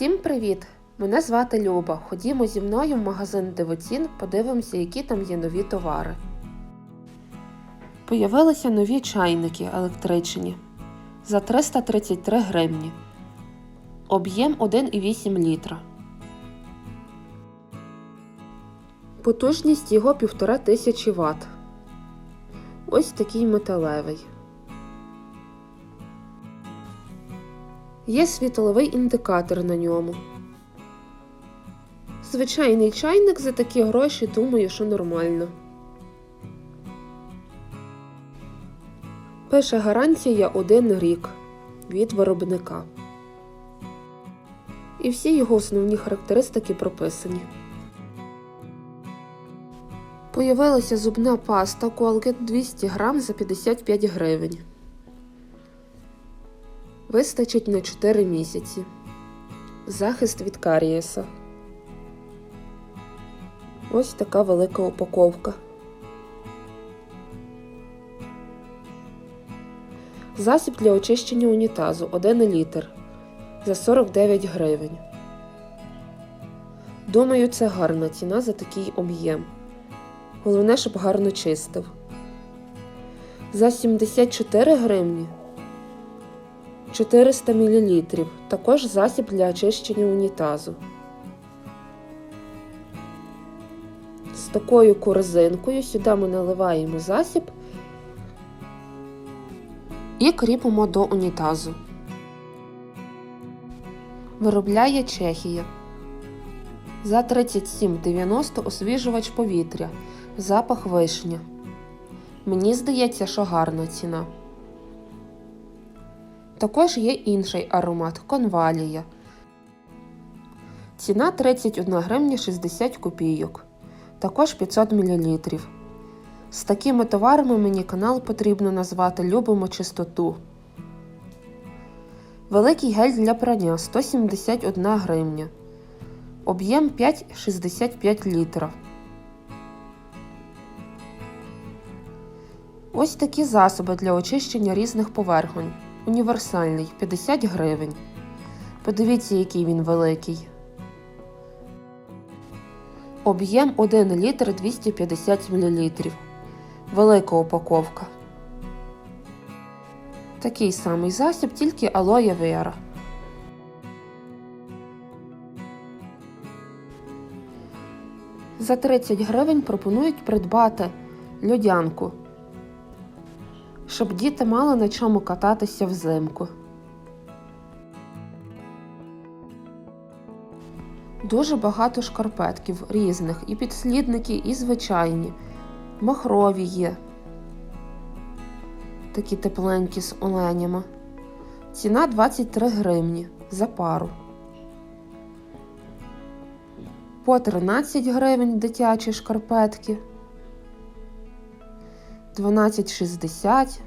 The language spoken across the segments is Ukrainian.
Всім привіт! Мене звати Люба. Ходімо зі мною в магазин Дивоцін, подивимося, які там є нові товари. Появилися нові чайники електричні за 333 гривні. Об'єм 1,8 літра. Потужність його 1500 Вт. Ось такий металевий. Є світловий індикатор на ньому. Звичайний чайник за такі гроші, думаю, що нормально. Пише гарантія 1 рік від виробника. І всі його основні характеристики прописані. Появилася зубна паста Colgate 200 грам за 55 гривень. Вистачить на 4 місяці. Захист від карієса. Ось така велика упаковка. Засіб для очищення унітазу 1 літр за 49 гривень. Думаю, це гарна ціна за такий об'єм. Головне, щоб гарно чистив. За 74 гривні 400 мл. Також засіб для очищення унітазу. З такою корзинкою сюди ми наливаємо засіб і кріпимо до унітазу. Виробляє Чехія. За 37,90 освіжувач повітря. Запах вишня. Мені здається, що гарна ціна. Також є інший аромат конвалія. Ціна 31 гривня 60 копійок. Також 500 мл. З такими товарами мені канал потрібно назвати Любимо чистоту. Великий гель для прання 171 гривня. Об'єм 5,65 літра. Ось такі засоби для очищення різних поверхонь. Універсальний 50 гривень. Подивіться, який він великий. Об'єм 1 літр 250 мл. Велика упаковка. Такий самий засіб, тільки алоє вера. За 30 гривень пропонують придбати льодянку, щоб діти мали на чому кататися взимку. Дуже багато шкарпетків різних, і підслідники, і звичайні. Махрові є. Такі тепленькі з оленями. Ціна 23 гривні за пару. По 13 гривень дитячі шкарпетки. 12,60.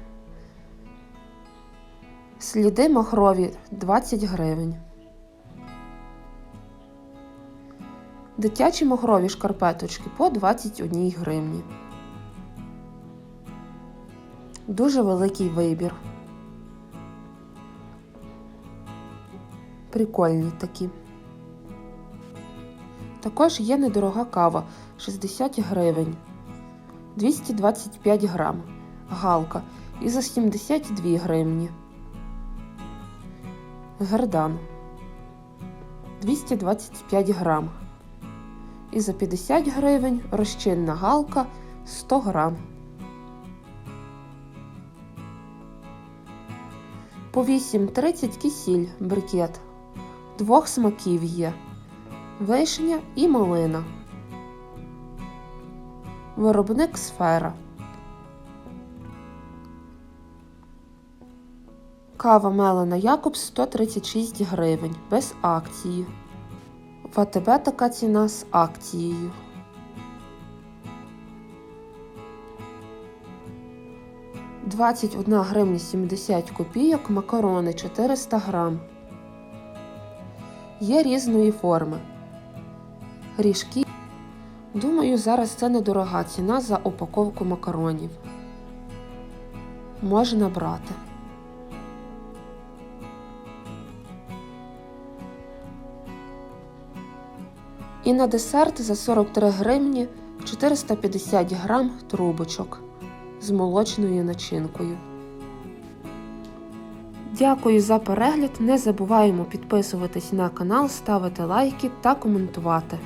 Сліди махрові 20 гривень. Дитячі махрові шкарпеточки по 21 гривні. Дуже великий вибір. Прикольні такі. Також є недорога кава 60 гривень 225 грам. Галка і за 72 гривні. Гердан 225 грам. І за 50 гривень розчинна галка 100 грам. По 8,30 кисіль брикет. Двох смаків є. Вишня і малина. Виробник сфера. Кава Мелена Якобс 136 гривень без акції. В АТБ така ціна з акцією. Двадцять одна гривня 70 копійок макарони 400 грам. Є різної форми. Ріжки. Думаю, зараз це недорога ціна за упаковку макаронів. Можна брати. І на десерт за 43 гривні 450 грам трубочок з молочною начинкою. Дякую за перегляд. Не забуваємо підписуватись на канал, ставити лайки та коментувати.